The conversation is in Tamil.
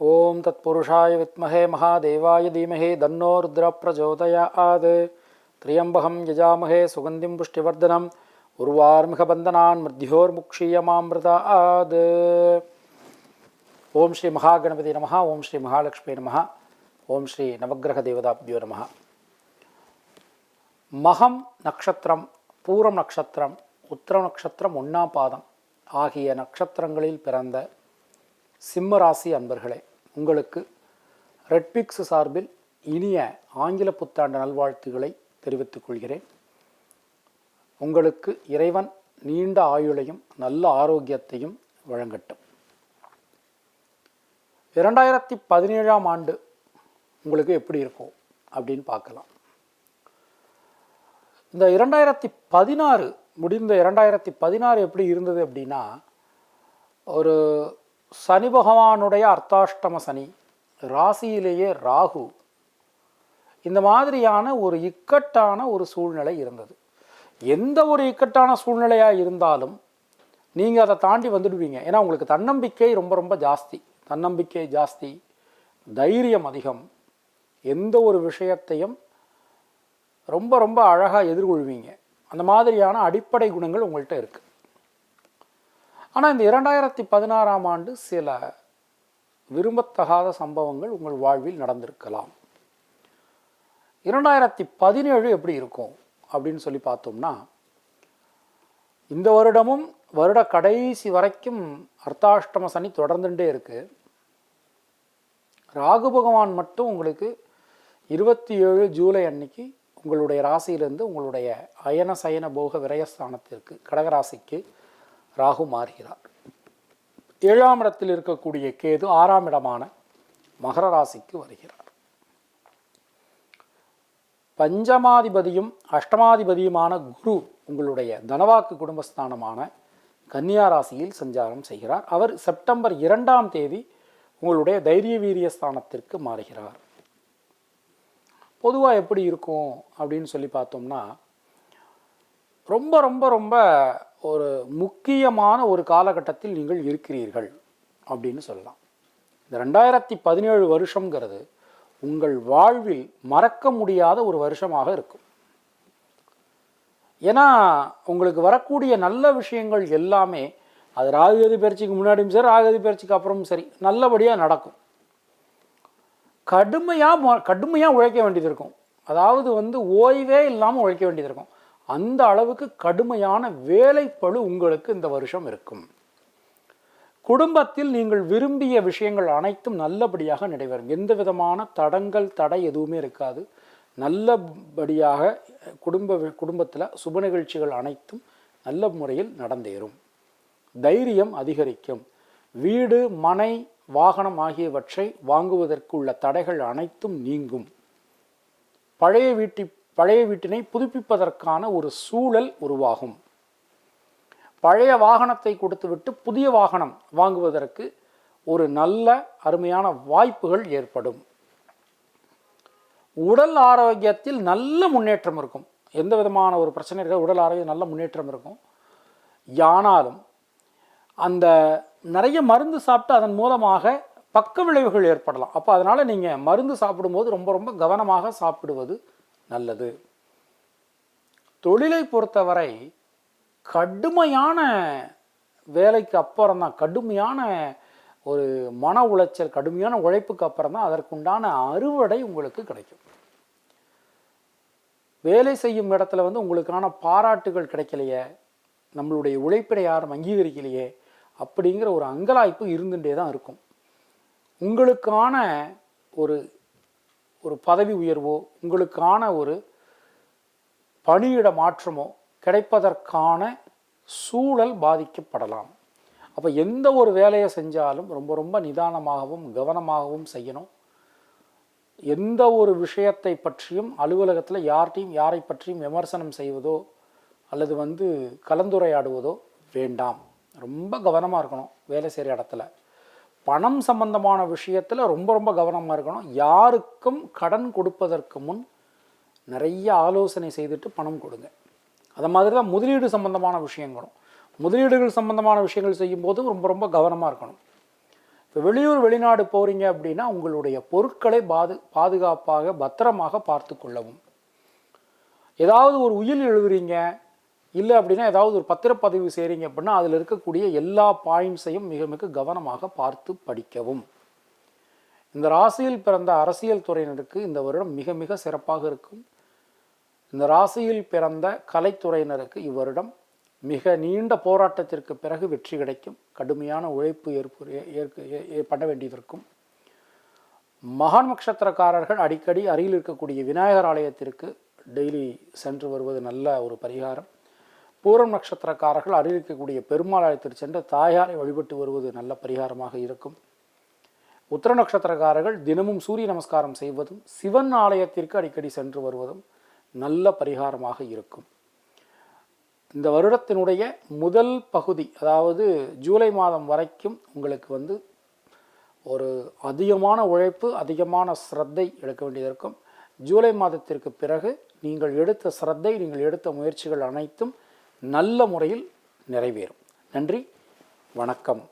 ஓம் தத் புருஷாய வித்மஹே மகாதேவாய தீமஹே தன்னோ ருத்ரப்பிரச்சோதயாத் திரியம்பகம் யஜாமஹே சுகந்திம் புஷ்டிவர்தனம். உர்வார்மிகபந்தனான் மிருத்யோர்முக்ஷீயமாமிருதாத் ஓம் ஸ்ரீ மகாகணபதி நம ஓம் ஸ்ரீ மகாலட்சுமி நம ஓம் ஸ்ரீ நவகிரக தேவதாப்தியோ நம மகம் நட்சத்திரம் பூரம் நட்சத்திரம் உத்திர நட்சத்திரம் ஒன்னாம் ஆகிய நட்சத்திரங்களில் பிறந்த சிம்ம ராசி அன்பர்களே உங்களுக்கு ரெட்பிக்ஸ் சார்பில் இனிய ஆங்கில புத்தாண்டு நல்வாழ்த்துக்களை தெரிவித்துக் கொள்கிறேன். உங்களுக்கு இறைவன் நீண்ட ஆயுளையும் நல்ல ஆரோக்கியத்தையும் வழங்கட்டும். இரண்டாயிரத்தி பதினேழாம் ஆண்டு உங்களுக்கு எப்படி இருக்கும் அப்படின்னு பார்க்கலாம். இந்த இரண்டாயிரத்தி பதினாறு முடிந்த இரண்டாயிரத்தி பதினாறு எப்படி இருந்தது அப்படின்னா ஒரு சனி பகவானுடைய அர்த்தாஷ்டம சனி ராசியிலேயே ராகு. இந்த மாதிரியான ஒரு இக்கட்டான ஒரு சூழ்நிலை இருந்தது. எந்த ஒரு இக்கட்டான சூழ்நிலையாக இருந்தாலும் நீங்கள் அதை தாண்டி வந்துடுவீங்க. ஏன்னா உங்களுக்கு தன்னம்பிக்கை ரொம்ப ரொம்ப ஜாஸ்தி. தன்னம்பிக்கை ஜாஸ்தி தைரியம் அதிகம். எந்த ஒரு விஷயத்தையும் ரொம்ப ரொம்ப அழகாக எதிர்கொள்வீங்க. அந்த மாதிரியான அடிப்படை குணங்கள் உங்கள்கிட்ட இருக்குது ஆனால் இந்த இரண்டாயிரத்தி பதினாறாம் ஆண்டு சில விரும்பத்தகாத சம்பவங்கள் உங்கள் வாழ்வில் நடந்திருக்கலாம். இரண்டாயிரத்தி பதினேழு எப்படி இருக்கும் அப்படின்னு சொல்லி பார்த்தோம்னா இந்த வருடமும் வருட கடைசி வரைக்கும் அர்த்தாஷ்டம சனி தொடர்ந்துட்டே இருக்கு. ராகு பகவான் மட்டும் உங்களுக்கு இருபத்தி ஏழு ஜூலை அன்னைக்கு உங்களுடைய ராசியிலிருந்து உங்களுடைய அயன சயன போக விரயஸ்தானத்திற்கு கடகராசிக்கு ராகு மாறுகிறார். ஏழாம் இடத்தில் இருக்கக்கூடிய கேது ஆறாம் இடமான மகர ராசிக்கு வருகிறார். பஞ்சமாதிபதியும் அஷ்டமாதிபதியுமான குரு உங்களுடைய தனவாக்கு குடும்பஸ்தானமான கன்னியா ராசியில் சஞ்சாரம் செய்கிறார். அவர் செப்டம்பர் இரண்டாம் தேதி உங்களுடைய தைரிய வீரிய ஸ்தானத்திற்கு மாறுகிறார். பொதுவாக எப்படி இருக்கும் அப்படின்னு சொல்லி பார்த்தோம்னா ரொம்ப ரொம்ப ரொம்ப ஒரு முக்கியமான ஒரு காலகட்டத்தில் நீங்கள் இருக்கிறீர்கள் அப்படின்னு சொல்லலாம். இந்த ரெண்டாயிரத்தி பதினேழு வருஷங்கிறது உங்கள் வாழ்வில் மறக்க முடியாத ஒரு வருஷமாக இருக்கும். ஏன்னா உங்களுக்கு வரக்கூடிய நல்ல விஷயங்கள் எல்லாமே அது ராகுகதி பயிற்சிக்கு முன்னாடியும் சரி ராகுகதி பயிற்சிக்கு அப்புறமும் சரி நல்லபடியாக நடக்கும். கடுமையாக கடுமையாக உழைக்க வேண்டியது இருக்கும். அதாவது வந்து ஓய்வே இல்லாமல் உழைக்க வேண்டியது இருக்கும். அந்த அளவுக்கு கடுமையான வேலைப்பழு உங்களுக்கு இந்த வருஷம் இருக்கும். குடும்பத்தில் நீங்கள் விரும்பிய விஷயங்கள் அனைத்தும் நல்லபடியாக நடைபெறும். எந்த விதமான தடங்கள் தடை எதுவுமே இருக்காது. நல்லபடியாக குடும்ப குடும்பத்தில் சுப நிகழ்ச்சிகள் அனைத்தும் நல்ல முறையில் நடந்தேறும். தைரியம் அதிகரிக்கும். வீடு மனை வாகனம் ஆகியவற்றை வாங்குவதற்கு உள்ள தடைகள் அனைத்தும் நீங்கும். பழைய வீட்டி பழைய வீட்டினை புதுப்பிப்பதற்கான ஒரு சூழல் உருவாகும். பழைய வாகனத்தை கொடுத்துவிட்டு புதிய வாகனம் வாங்குவதற்கு ஒரு நல்ல அருமையான வாய்ப்புகள் ஏற்படும். உடல் ஆரோக்கியத்தில் நல்ல முன்னேற்றம் இருக்கும். எந்த விதமான ஒரு பிரச்சனை இருக்க உடல் ஆரோக்கியம் நல்ல முன்னேற்றம் இருக்கும். ஆனாலும் அந்த நிறைய மருந்து சாப்பிட்டு அதன் மூலமாக பக்க விளைவுகள் ஏற்படலாம். அப்போ அதனால் நீங்கள் மருந்து சாப்பிடும்போது ரொம்ப ரொம்ப கவனமாக சாப்பிடுவது நல்லது. தொழிலை பொறுத்தவரை கடுமையான வேலைக்கு அப்புறம் தான் கடுமையான ஒரு மன உளைச்சல் கடுமையான உழைப்புக்கு அப்புறம் தான் அதற்குண்டான அறுவடை உங்களுக்கு கிடைக்கும். வேலை செய்யும் இடத்துல வந்து உங்களுக்கான பாராட்டுகள் கிடைக்கலையே நம்மளுடைய உழைப்பினை யாரும் அங்கீகரிக்கலையே அப்படிங்கிற ஒரு அங்கலாய்ப்பு இருந்துகிட்டே தான் இருக்கும். உங்களுக்கான ஒரு ஒரு பதவி உயர்வோ உங்களுக்கான ஒரு பணியிட மாற்றமோ கிடைப்பதற்கான சூழல் பாதிக்கப்படலாம். அப்போ எந்த ஒரு வேலையை செஞ்சாலும் ரொம்ப ரொம்ப நிதானமாகவும் கவனமாகவும் செய்யணும். எந்த ஒரு விஷயத்தை பற்றியும் அலுவலகத்தில் யார்கிட்டையும் யாரை பற்றியும் விமர்சனம் செய்வதோ அல்லது வந்து கலந்துரையாடுவதோ வேண்டாம். ரொம்ப கவனமாக இருக்கணும் வேலை செய்கிற இடத்துல. பணம் சம்பந்தமான விஷயத்தில் ரொம்ப ரொம்ப கவனமாக இருக்கணும். யாருக்கும் கடன் கொடுப்பதற்கு முன் நிறைய ஆலோசனை செய்துட்டு பணம் கொடுங்க. அது மாதிரி தான் முதலீடு சம்பந்தமான விஷயங்களும் முதலீடுகள் சம்பந்தமான விஷயங்கள் செய்யும்போது ரொம்ப ரொம்ப கவனமாக இருக்கணும். இப்போ வெளியூர் வெளிநாடு போகிறீங்க அப்படின்னா உங்களுடைய பொருட்களை பாது பாதுகாப்பாக பத்திரமாக பார்த்து கொள்ளவும். ஏதாவது ஒரு உயில் எழுதுறீங்க இல்லை அப்படின்னா ஏதாவது ஒரு பத்திரப்பதிவு செய்கிறீங்க அப்படின்னா அதில் இருக்கக்கூடிய எல்லா பாயிண்ட்ஸையும் மிக மிக கவனமாக பார்த்து படிக்கவும். இந்த ராசியில் பிறந்த அரசியல் துறையினருக்கு இந்த வருடம் மிக மிக சிறப்பாக இருக்கும். இந்த ராசியில் பிறந்த கலைத்துறையினருக்கு இவ்வருடம் மிக நீண்ட போராட்டத்திற்கு பிறகு வெற்றி கிடைக்கும். கடுமையான உழைப்பு ஏற்பு ஏற்க ஏ- பண்ண வேண்டியதற்கும் மகான் நட்சத்திரக்காரர்கள் அடிக்கடி அருகில் இருக்கக்கூடிய விநாயகர் ஆலயத்திற்கு டெய்லி சென்று வருவது நல்ல ஒரு பரிகாரம். பூரம் நட்சத்திரக்காரர்கள் அறிவிக்கக்கூடிய பெருமாள் ஆலயத்திற்கு சென்று தாயாரை வழிபட்டு வருவது நல்ல பரிகாரமாக இருக்கும். உத்தர நட்சத்திரக்காரர்கள் தினமும் சூரிய நமஸ்காரம் செய்வதும் சிவன் ஆலயத்திற்கு அடிக்கடி சென்று வருவதும் நல்ல பரிகாரமாக இருக்கும். இந்த வருடத்தினுடைய முதல் பகுதி அதாவது ஜூலை மாதம் வரைக்கும் உங்களுக்கு வந்து ஒரு அதிகமான உழைப்பு அதிகமான ஸ்ரத்தை எடுக்க வேண்டியது இருக்கும். ஜூலை மாதத்திற்கு பிறகு நீங்கள் எடுத்த ஸ்ரத்தை நீங்கள் எடுத்த முயற்சிகள் அனைத்தும் நல்ல முறையில் நிறைவேறும். நன்றி வணக்கம்.